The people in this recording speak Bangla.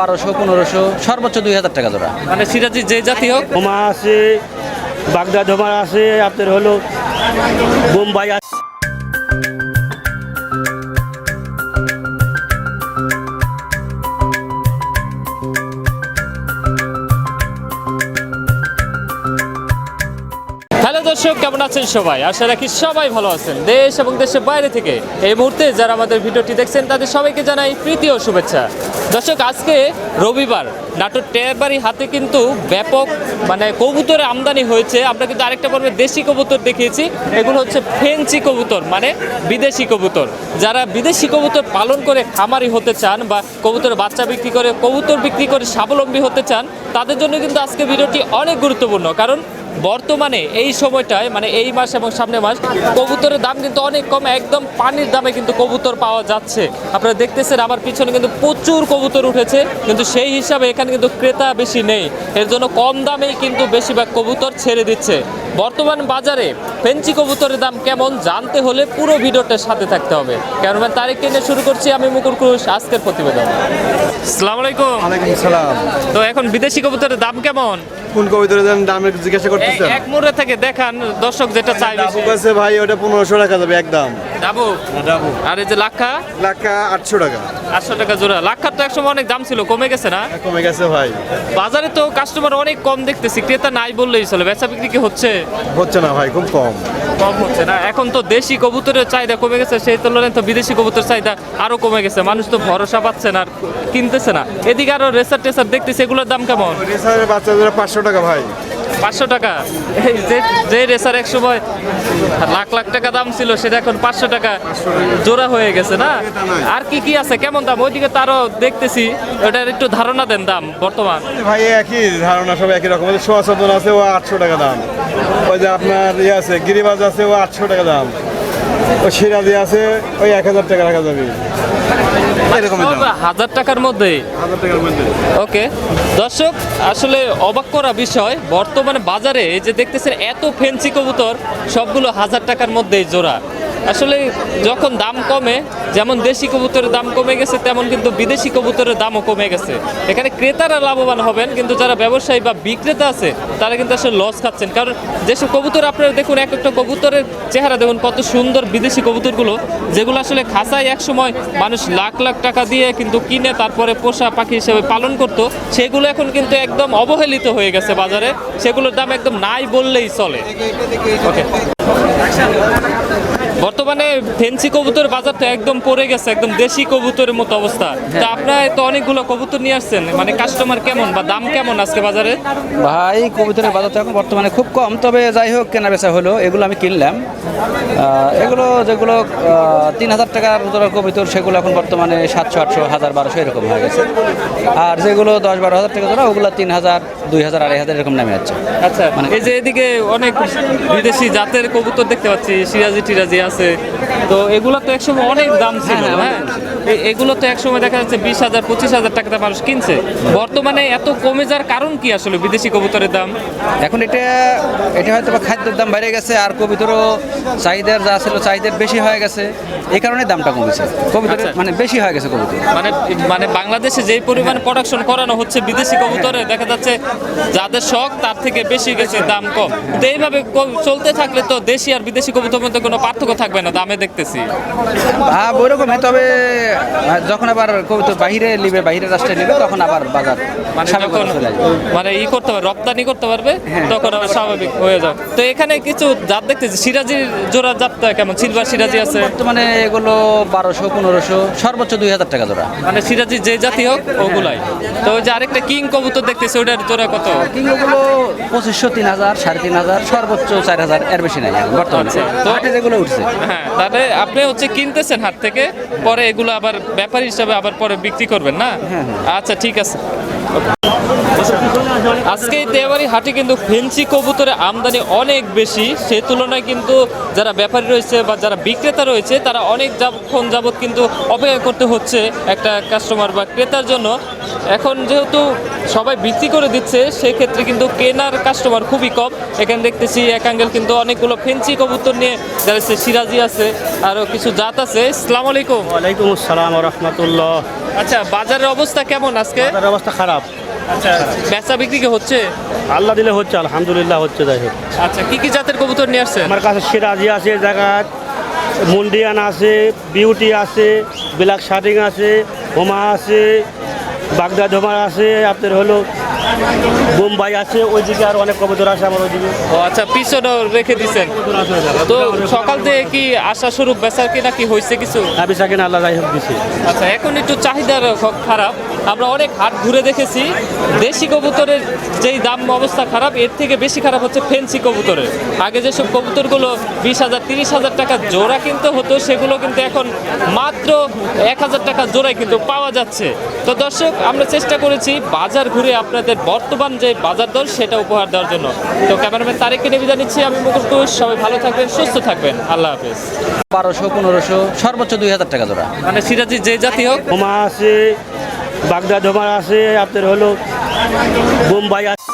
বারোশো পনেরোশো সর্বোচ্চ দুই হাজার টাকা জোড়া। মানে সিরাজি যে জাতি হোক। হোমা আছে বাগদা ধোমা আছে আপনার হলো বোম্বাই আছে। আছেন সবাই। আশা রাখি সবাই ভালো আছেন। দেশ এবং দেশের বাইরে থেকে এই মুহূর্তে যারা আমাদের ভিডিওটি দেখছেন, তাদের সবাইকে জানাই প্রীতি ও শুভেচ্ছা। দর্শক, আজকে রবিবার। নাটোর টেরবাড়ি হাতে কিন্তু ব্যাপক মানে কবুতরের আমদানি হয়েছে। আমরা কিন্তু আরেকটা পর্বে দেশি কবুতর দেখিয়েছি। এগুলো হচ্ছে ফেন্সি কবুতর মানে বিদেশি কবুতর। যারা বিদেশি কবুতর পালন করে খামারি হতে চান বা কবুতরের বাচ্চা বিক্রি করে, কবুতর বিক্রি করে স্বাবলম্বী হতে চান, তাদের জন্য কিন্তু আজকে ভিডিওটি অনেক গুরুত্বপূর্ণ। কারণ বর্তমানে এই সময়টায় মানে এই মাস এবং সামনে মাস, কবুতরের দাম কিন্তু অনেক কম, একদম পানির দামে কিন্তু কবুতর পাওয়া যাচ্ছে। আপনারা দেখতেছেন আমার পিছনে কিন্তু প্রচুর কবুতর উঠেছে, কিন্তু সেই হিসাবে এখানে কিন্তু ক্রেতা বেশি নেই। এর জন্য কম দামেই কিন্তু বেশিরভাগ কবুতর ছেড়ে দিচ্ছে। বর্তমান বাজারে ফেন্সি কবুতরের দাম কেমন জানতে হলে পুরো ভিডিওটার সাথে থাকতে হবে। কেন তারিখ কিনে শুরু করছি আমি মুকুর ক্রুশ আজকের প্রতিবেদন। আসসালামু আলাইকুম। সালাম। তো এখন বিদেশি কবুতরের দাম কেমন? কোন কবিতার দাম একটু জিজ্ঞাসা করতেছেন? এক মুড়ে থেকে দেখান দর্শক যেটা চাই বেশি। আছে ভাই ওটা পনেরোশো টাকা যাবে একদম। ডাবু ডাবু আর এই যে লাক্ষা? লাখা আটশো টাকা। আটশো টাকা জোড়া। লাক্ষার তো একসময় অনেক দাম ছিল কমে গেছে না? কমে গেছে ভাই। বাজারে তো কাস্টমার অনেক কম দেখতেছি ক্রেতা নাই বললেই চলে বেচা বিক্রি কি হচ্ছে? হচ্ছে না ভাই খুব কম। কম হচ্ছে না। এখন তো দেশি কবুতরের চাহিদা কমে গেছে সেই তুলনায় তো বিদেশি কবুতরের চাহিদা আরও কমে গেছে। মানুষ তো ভরসা পাচ্ছে না আর কিনতেছে না। এদিকে আরও রেসার টেসার দেখতেছি এগুলোর দাম কেমন? রেসারের বাচ্চাদের পাঁচশো টাকা ভাই। পাঁচশো টাকা? এই যে যে রেসার এক সময় লাখ লাখ টাকা দাম ছিল সেটা এখন পাঁচশো টাকা জোড়া হয়ে গেছে না? আর কি কি আছে? কেমন দাম? ওইদিকে তারও দেখতেছি ওটার একটু ধারণা দেন দাম বর্তমান। ভাই একই ধারণা সব একই রকম। সোয়া চন্দন আছে ও আটশো টাকা দাম। ওই যে আপনার ইয়ে আছে গিরিবাজ আছে ও আটশো টাকা দাম। ও সিরাজি আছে ওই এক হাজার টাকা রাখা যাবে। এরকম দাম। সব হাজার টাকার মধ্যে? হাজার টাকার মধ্যে। ওকে। দর্শক আসলে অবাক করা বিষয় বর্তমানে বাজারে যে দেখতেছেন এত ফেন্সি কবুতর সবগুলো হাজার টাকার মধ্যেই জোড়া। আসলে যখন দাম কমে যেমন দেশি কবুতরের দাম কমে গেছে তেমন কিন্তু বিদেশি কবুতরের দামও কমে গেছে। এখানে ক্রেতারা লাভবান হবেন কিন্তু যারা ব্যবসায়ী বা বিক্রেতা আছে তারা কিন্তু আসলে লস খাচ্ছেন। কারণ যেসব কবুতর আপনারা দেখুন এক একটা কবুতরের চেহারা দেখুন কত সুন্দর বিদেশি কবুতরগুলো যেগুলো আসলে খাসায় এক সময় মানুষ লাখ লাখ টাকা দিয়ে কিন্তু কিনে তারপরে পোষা পাখি হিসেবে পালন করত সেগুলো এখন কিন্তু একদম অবহেলিত হয়ে গেছে বাজারে। সেগুলোর দাম একদম নাই বললেই চলে। ওকে বর্তমানে ফেন্সি কবুতর বাজার তো একদম পড়ে গেছে একদম দেশি কবুতরের মতো অবস্থা। তা আপনারা তো অনেকগুলো কবুতর নিয়ে আসছেন মানে কাস্টমার কেমন বা দাম কেমন আজকে বাজারে? ভাই কবুতরের বাজার তো এখন বর্তমানে খুব কম তবে যাই হোক কেনা বেচা হলো এগুলো আমি কিনলাম। এগুলো যেগুলো তিন হাজার টাকার জোড়ার কবুতর সেগুলো এখন বর্তমানে সাতশো আটশো হাজার বারোশো এরকম হয়ে গেছে। আর যেগুলো দশ বারো হাজার টাকা জোড়া ওগুলো তিন হাজার দুই হাজার আড়াই হাজার এরকম নামে যাচ্ছে আচ্ছা মানে- এই যে এদিকে অনেক বিদেশি জাতের কবুতর দেখতে পাচ্ছি সিরাজি টিরাজি আছে। তো এগুলো তো একসময় অনেক দাম ছিল হ্যাঁ, হ্যাঁ এগুলো তো একসময় দেখা যাচ্ছে বিশ হাজার পঁচিশ হাজার টাকাতে মানুষ কিনছে। বর্তমানে এত কমে যাওয়ার কারণ কি আসলে বিদেশি কবুতরের দাম? এখন এটা এটা হয়তো বা খাদ্যের দাম বেড়ে গেছে আর কবিতরও চাহিদার যা ছিল চাহিদার বেশি হয়ে গেছে। এই কারণে দামটা কমেছে। কবিতরের আচ্ছা। মানে বেশি হয়ে গেছে কবিতর। মানে মানে বাংলাদেশে যেই পরিমাণ প্রোডাকশন করানো হচ্ছে বিদেশি কবুতরে দেখা যাচ্ছে যাদের শখ তার থেকে বেশি গেছে দাম কম। তো এইভাবে চলতে থাকলে তো দেশি আর বিদেশি কবুতর মধ্যে কোনো পার্থক্য থাকবে না দামে দেখতেছি। হ্যাঁ ওইরকমই তবে যখন আবার কবিতর বাহিরে নিবে বাহিরে রাষ্ট্রে নিবে তখন আবার বাজার মানে যখন মানে ই করতে পারবে রপ্তানি করতে পারবে হ্যাঁ। তখন আবার স্বাভাবিক হয়ে যাবে। তো এখানে কিছু জাত দেখতেছি সিরাজির জোড়া জাতটা কেমন? সিলভার সিরাজি আছে। বর্তমানে এগুলো বারোশো পনেরোশো সর্বোচ্চ দুই হাজার টাকা জোড়া। মানে সিরাজি যে জাতি হোক ওগুলাই। তো ওই যে আরেকটা কিং কবুতর দেখতেছি ওটার জোড়া কত? কিংগুলো পঁচিশশো তিন হাজার সাড়ে তিন হাজার সর্বোচ্চ চার হাজার এর বেশি নাই বর্তমানে। আচ্ছা, তো হাটে যেগুলো উঠছে। হ্যাঁ তাহলে আপনি হচ্ছে কিনতেছেন হাট থেকে পরে এগুলো আবার ব্যাপারী হিসাবে আবার পরে বিক্রি করবেন না? হ্যাঁ, আচ্ছা ঠিক আছে। আজকে এই দেওয়ারি হাটে কিন্তু ফেন্সি কবুতরের আমদানি অনেক বেশি। সে তুলনায় কিন্তু যারা ব্যাপারী রয়েছে বা যারা বিক্রেতা রয়েছে তারা অনেক যাবক্ষণ যাবৎ কিন্তু অপেক্ষা করতে হচ্ছে একটা কাস্টমার বা ক্রেতার জন্য। এখন যেহেতু সবাই বিক্রি করে দিচ্ছে সেক্ষেত্রে কিন্তু কেনার কাস্টমার খুবই কম। এখানে দেখতেছি এক অ্যাঙ্গেল কিন্তু অনেকগুলো ফেন্সি কবুতর নিয়ে দাঁড়িয়েছে সিরাজি আছে আরও কিছু জাত আছে। সালাম আলাইকুম। ওয়ালাইকুম আসসালাম রহমতুল্লাহ। আচ্ছা বাজারের অবস্থা কেমন আজকে? তাদের অবস্থা খারাপ। আচ্ছা বেচা বিক্রি কি হচ্ছে? আল্লাহ দিলে হচ্ছে আলহামদুলিল্লাহ হচ্ছে যাই হোক। আচ্ছা কি কি জাতের কবুতর নিয়ে আসছেন? আমার কাছে সিরাজি আছে জায়গায় মুন্ডিয়ান আছে বিউটি আছে ব্ল্যাক শার্টিং আছে হোমা আছে বাগদা ধোমা আছে আপনার হলো বোম্বাই আছে ওইদিকে আর অনেক কবুতর আছে আমার ওইদিকে। ও আচ্ছা পিছনেও রেখে দিছেন। তো সকাল থেকে কি আশা স্বরূপ বেচার কি নাকি হয়েছে কিছু? হাবি সাকিন আল্লাহ যাই হোক দিছে। আচ্ছা এখন একটু চাহিদার খারাপ। আমরা অনেক হাট ঘুরে দেখেছি। দেশি কবুতরের যেই দাম অবস্থা খারাপ এর থেকে বেশি খারাপ হচ্ছে ফেন্সি কবুতরের। আগে যেসব কবুতরগুলো বিশ হাজার তিরিশ হাজার টাকা জোড়া কিনতে হতো সেগুলো কিন্তু এখন মাত্র এক হাজার টাকা জোড়ায় কিন্তু পাওয়া যাচ্ছে। তো দর্শক আমরা চেষ্টা করেছি বাজার ঘুরে আপনাদের বর্তমান যে বাজার দর সেটা উপহার দেওয়ার জন্য। তো ক্যামেরাম্যান তারেককে নিয়ে বিদায় নিচ্ছি। আমি মুকুল কুশ সবাই ভালো থাকবেন সুস্থ থাকবেন। আল্লাহ হাফেজ। বারোশো পনেরোশো সর্বোচ্চ দুই হাজার টাকা জোড়া। মানে সিরাজি যে জাতি হোক। আছে বাগদা ধোমার আছে আপনার হলো বোম্বাই আছে।